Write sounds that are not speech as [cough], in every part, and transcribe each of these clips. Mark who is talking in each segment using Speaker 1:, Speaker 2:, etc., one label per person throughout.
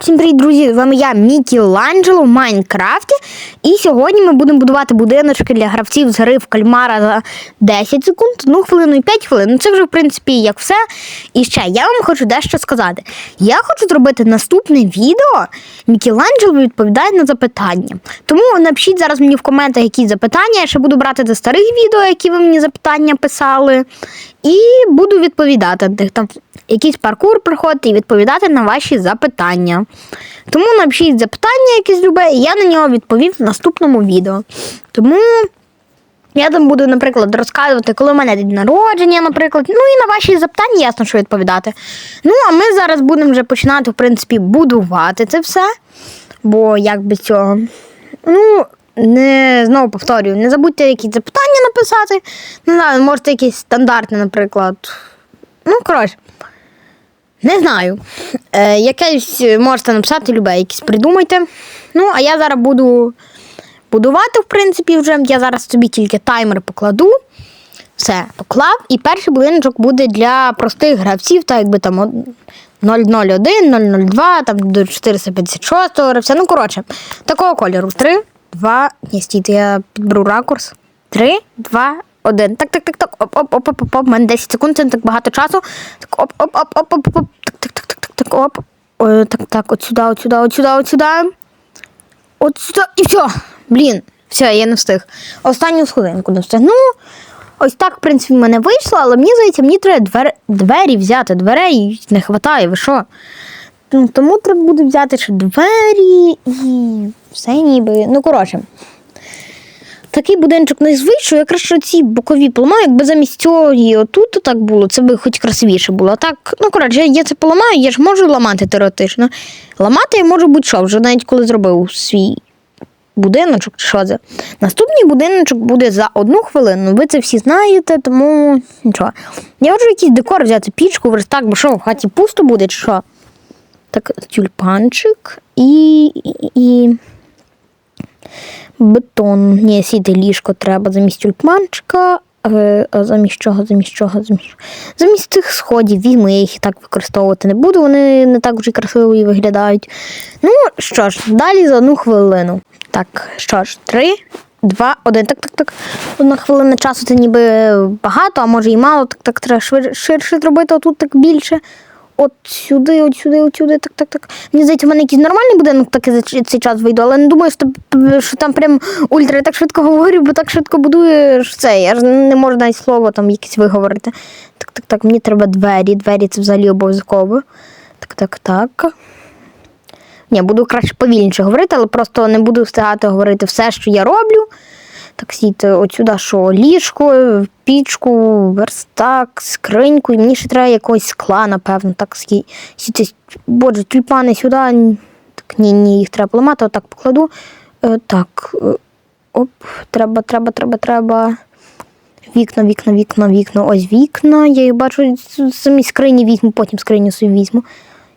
Speaker 1: всім привіт, друзі! З вами я, Мікі Ланджело в Майнкрафті. І сьогодні ми будемо будувати будиночки для гравців з гри в кальмара за 10 секунд, 1 хвилину і 5 хвилин. Ну це вже, в принципі, як все. І ще я вам хочу дещо сказати. Я хочу зробити наступне відео. Мікеланджело відповідає на запитання. Тому напишіть зараз мені в коментах якісь запитання. Я ще буду брати до старих відео, які ви мені запитання писали. І буду відповідати там якийсь паркур приходити і відповідати на ваші запитання. Тому напишіть запитання якесь любе, і я на нього відповів в наступному відео. Тому я там буду, наприклад, розказувати, коли в мене день народження, наприклад. Ну і на ваші запитання ясно, що відповідати. Ну, а ми зараз будемо вже починати, в принципі, будувати це все. Бо як без цього. Ну, не знову повторюю, не забудьте якісь запитання написати. Не знаю, можете якісь стандартні, наприклад. Ну, коротше. Не знаю. Е, якесь можете написати любе, якісь придумайте. Ну, а я зараз буду будувати, в принципі, вже. Я зараз собі тільки таймер покладу. Все, поклав. І перший будиночок буде для простих гравців, так якби там 001, 002, там до 456 гравця. Ну, коротше, такого кольору. 3, 2. Ні, стійте, я підберу ракурс. 3, 2, 1. Так, так, так, так. Оп, оп, оп, оп, оп, оп. У мене 10 секунд, це не так багато часу. Так, оп, оп, оп, оп, оп, оп. Так, оп. Ой, так, так, от сюди, от сюди, от сюди, от сюди. От сюди. І все. Блін, все, я не встиг. Останню сходинку не встиг. Ну, ось так, в принципі, в мене вийшло, але мені здається, мені треба двері, двері взяти. Дверей не вистачає, ви що? Тому треба буде взяти ще двері і все ніби. Ну, коротше. Такий будиночок не вийшов, я краще ці бокові поламаю, якби замість цього і отут так було, це би хоч красивіше було. Так, ну коротше, я це поламаю, я ж можу ламати теоретично. Ламати я можу будь-що, вже навіть коли зробив свій будиночок, чи що це. Наступний будиночок буде за одну хвилину. Ви це всі знаєте, тому нічого. Я хочу якийсь декор взяти, пічку, верстак, бо що, в хаті пусто буде, чи що? Так, тюльпанчик і. і, і... Бетон. Ні, сіти ліжко треба замість тюльпанчика. Е, замість чого, замість чого, замість замість цих сходів візьму, я їх і так використовувати не буду, вони не так вже красиво і виглядають. Ну що ж, далі за одну хвилину. Так, що ж, три, два, один. Так, так, так. Одна хвилина часу це ніби багато, а може і мало, так, так, треба ширше зробити, а тут так більше. От сюди, от сюди, от сюди, так, так, так. Мені здається, в мене якийсь нормальний будинок таки за цей час вийду, але не думаю, що там прям ультра я так швидко говорю, бо так швидко будуєш це. Я ж не можу навіть слово там якесь виговорити. Так, так, так, мені треба двері. Двері це взагалі обов'язково. Так, так, так. Ні, буду краще повільніше говорити, але просто не буду встигати говорити все, що я роблю. Так сійте от сюди, що ліжко, пічку, верстак, скриньку. І мені ще треба якогось скла, напевно. Так скі- боже, тюльпани сюди. Так, ні, ні, їх треба поламати, отак покладу. Е, так. е, Оп, треба, треба, треба, треба. Вікна, вікна, вікна, вікна. Ось вікна. Я їх бачу, самі скрині візьму, потім скриню собі візьму.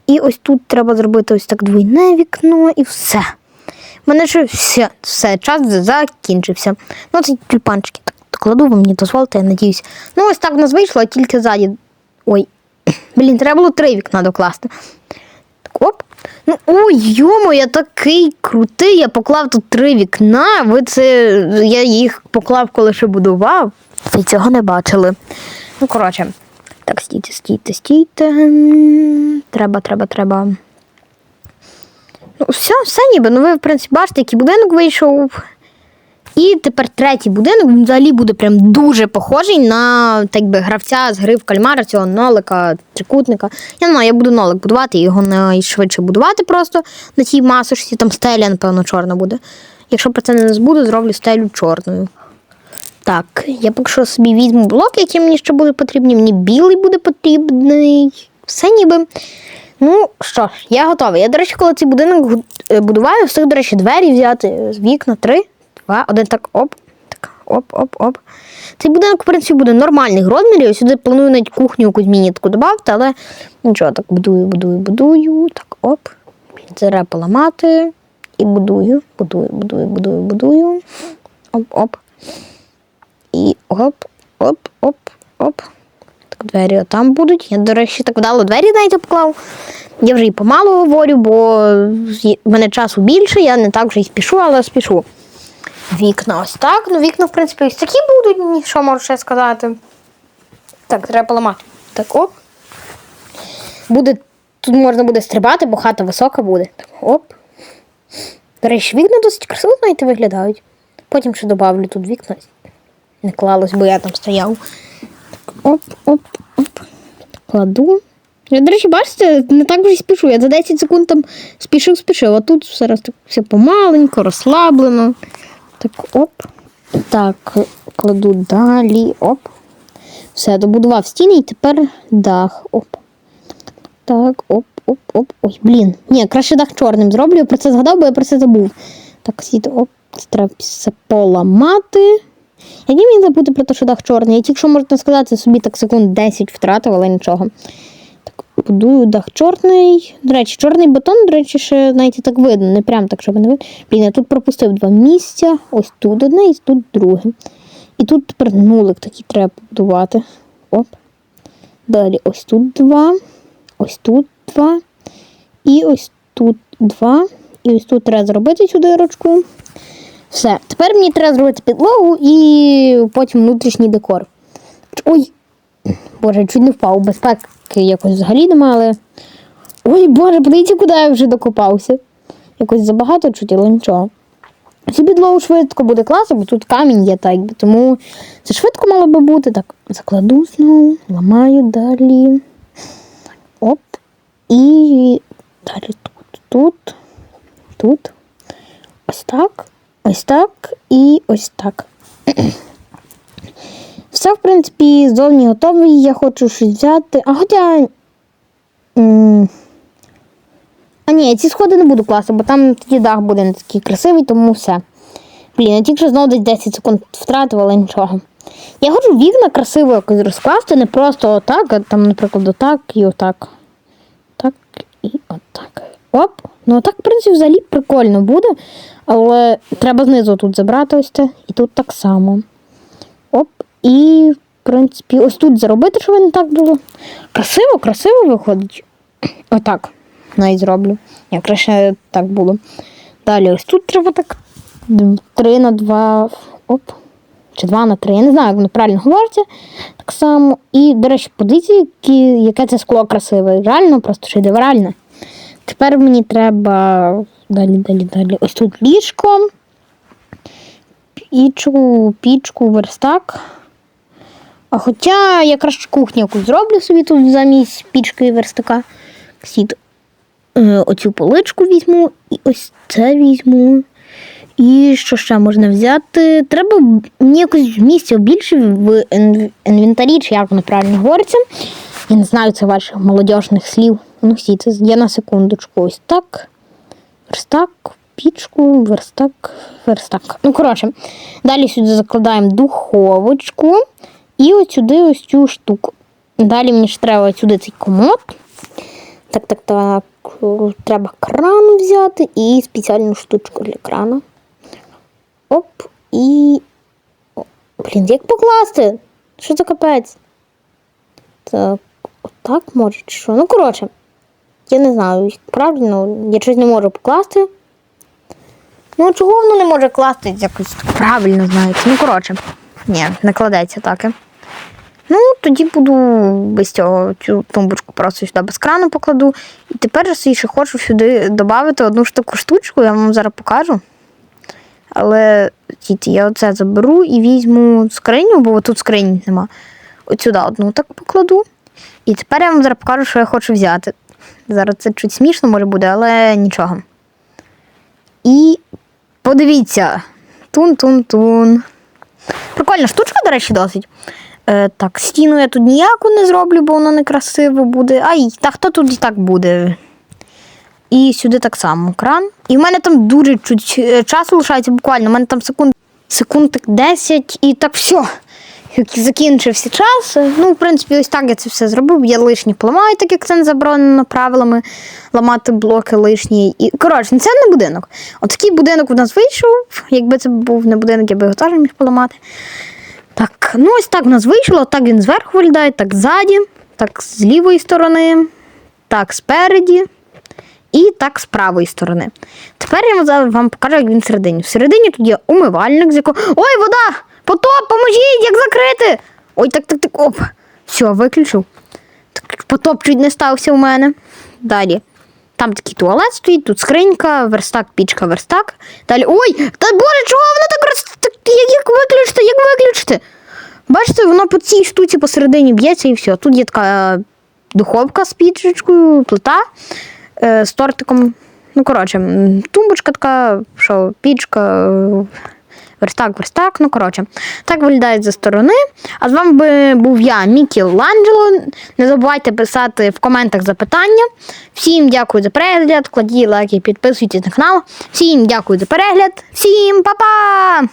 Speaker 1: І ось тут треба зробити ось так двойне вікно і все. Мене вже все, все, час закінчився. Ну, це тюльпанчики так кладу, ви мені дозволите, я надіюсь. Ну, ось так в нас вийшло, а тільки ззаді. Ой. [coughs] Блін, треба було три вікна докласти. Так, оп. Ну, ой, йомо, я такий крутий, я поклав тут три вікна. Ви це. Я їх поклав, коли ще будував. Ви цього не бачили. Ну, коротше. Так, стійте, стійте, стійте. Треба, треба, треба. Ну, все, все ніби. Ну, ви, в принципі, бачите, який будинок вийшов. І тепер третій будинок він взагалі буде прям дуже похожий на так би, гравця з гри в кальмара, цього нолика, трикутника. Я не знаю, я буду нолик будувати, його найшвидше будувати просто на цій масочці, там стеля, напевно, чорна буде. Якщо про це не збуду, зроблю стелю чорною. Так, я поки що собі візьму блок, які мені ще будуть потрібні. Мені білий буде потрібний. Все ніби. Ну що я готовий. Я, до речі, коли цей будинок е, будуваю, встиг, до речі, двері взяти з вікна. Три, два, один, так, оп. Так, оп, оп, оп. Цей будинок, в принципі, буде нормальних розмірів. Сюди планую навіть кухню якусь мінітку додати, але нічого, так будую, будую, будую. Так, оп. Треба поламати. І будую, будую, будую, будую, будую. Оп, оп. І оп, оп, оп, оп. Двері отам будуть. Я, до речі, так вдало двері навіть поклав. Я вже і помалу говорю, бо в мене часу більше, я не так вже і спішу, але спішу. Вікна ось так. Ну, вікна, в принципі, ось такі будуть, що можу ще сказати. Так, треба поламати. Так, оп. Буде, тут можна буде стрибати, бо хата висока буде. Так, оп. До речі, вікна досить красиво, знаєте, виглядають. Потім ще добавлю тут вікна. Не клалось, бо я там стояв. Так, оп, оп, оп. Кладу. Я, до речі, бачите, не так вже спішу. Я за 10 секунд там спішив, спішив, а тут все раз так все помаленько, розслаблено. Так, оп. Так, кладу далі. Оп. Все, добудував стіни і тепер дах. Оп. Так, оп, оп, оп. Ой, блін. Ні, краще дах чорним зроблю. Я про це згадав, бо я про це забув. Так, світ, оп, треба все поламати. Я не міг забути про те, що дах чорний. Я тільки що можна сказати, собі так секунд 10 втратив, але нічого. Так, будую дах чорний. До речі, чорний бетон, до речі, ще навіть так видно, не прям так, щоб не видно. Блін, я тут пропустив два місця. Ось тут одне і тут друге. І тут тепер нулик такий треба побудувати. Оп. Далі ось тут два, ось тут два. І ось тут два. І ось тут треба зробити цю дирочку. Все. Тепер мені треба зробити підлогу і потім внутрішній декор. Ой, Боже, чуть не впав. Безпеки якось взагалі немає, але. Ой, Боже, подивіться, куди я вже докопався. Якось забагато чуть, але нічого. Цю підлогу швидко буде класно, бо тут камінь є, так. Тому це швидко мало би бути. Так, закладу знову, ламаю далі. Оп. І далі тут, тут, тут. Ось так, ось так і ось так. [clears throat] Все, в принципі, зовні готовий. Я хочу щось взяти. А хоча. А ні, ці сходи не буду класти, бо там тоді дах буде не такий красивий, тому все. Блін, я тільки знову десь 10 секунд втратив, але нічого. Я хочу вікна красиво якось розкласти, не просто отак, а там, наприклад, отак і отак. Так і отак. Оп. Ну отак, в принципі, взагалі прикольно буде. Але треба знизу тут забрати ось це. І тут так само. Оп. І, в принципі, ось тут заробити, щоб не так було. Красиво, красиво виходить. [clears throat] Отак. Навіть зроблю. Як краще так було. Далі ось тут треба так. 3 на 2. Оп. Чи 2 на 3. Я не знаю, як воно правильно говориться. Так само. І, до речі, подивіться, яке це скло красиве. Реально, просто шедевральне. Тепер мені треба. Далі, далі, далі. Ось тут ліжко. Пічку, пічку, верстак. А хоча я краще кухню якусь зроблю собі тут замість пічки і верстака. Сід. Е, оцю поличку візьму і ось це візьму. І що ще можна взяти? Треба мені якось місця більше в інвентарі, чи як воно правильно говориться. Я не знаю це ваших молодіжних слів. Ну, всі я на секундочку. Ось так. Верстак, пічку, верстак, верстак. Ну, коротше, далі сюди закладаємо духовочку і ось сюди ось цю штуку. Далі мені ж треба сюди цей комод. Так, так, так. Треба кран взяти і спеціальну штучку для крана. Оп, і. О, блін, як покласти? Що це капець? Так, отак може чи що? Ну, коротше, я не знаю, правильно, я щось не можу покласти. Ну, чого воно не може класти якось так правильно, знаєте. Ну, коротше, ні, не кладеться таке. Ну, тоді буду без цього цю тумбочку просто сюди без крану покладу. І тепер я ще хочу сюди додати одну ж таку штучку, я вам зараз покажу. Але діти, я оце заберу і візьму скриню, бо тут скрині нема. От сюди одну так покладу. І тепер я вам зараз покажу, що я хочу взяти. Зараз це чуть смішно може буде, але нічого. І подивіться. Тун-тун-тун. Прикольна штучка, до речі, досить. Е, так, стіну я тут ніяку не зроблю, бо воно некрасиво буде. Ай, та хто тут і так буде? І сюди так само кран. І в мене там дуже чуть е, часу лишається буквально. У мене там секунд, секунд 10 і так все. Закінчився час. Ну, в принципі, ось так я це все зробив. Я лишні поламаю, так як це не заборонено правилами ламати блоки лишні. І коротше, ну, це не будинок. Отакий будинок у нас вийшов. Якби це був не будинок, я би його теж міг поламати. Так, ну ось так в нас вийшло. Так він зверху виглядає, так ззаді, так з лівої сторони, так спереді і так з правої сторони. Тепер я вам покажу, як він всередині. Всередині тут є умивальник, з якого. Ой, вода! Потоп, поможіть, як закрити! Ой, так, так, так, оп. Все, виключив. Так, потоп чуть не стався у мене. Далі. Там такий туалет стоїть, тут скринька, верстак, пічка, верстак. Далі. Ой! Та боже, чого воно так роз... так, як, як виключити? Як виключити? Бачите, воно по цій штуці посередині б'ється і все. Тут є така е, духовка з пічечкою, плита е, з тортиком. Ну, коротше, тумбочка така, що пічка, е, верстак, верстак. Ну, коротше, так виглядає зі сторони. А з вами був я, Мікі Ланджело. Не забувайте писати в коментах запитання. Всім дякую за перегляд. Кладіть лайки, підписуйтесь на канал. Всім дякую за перегляд. Всім па-па!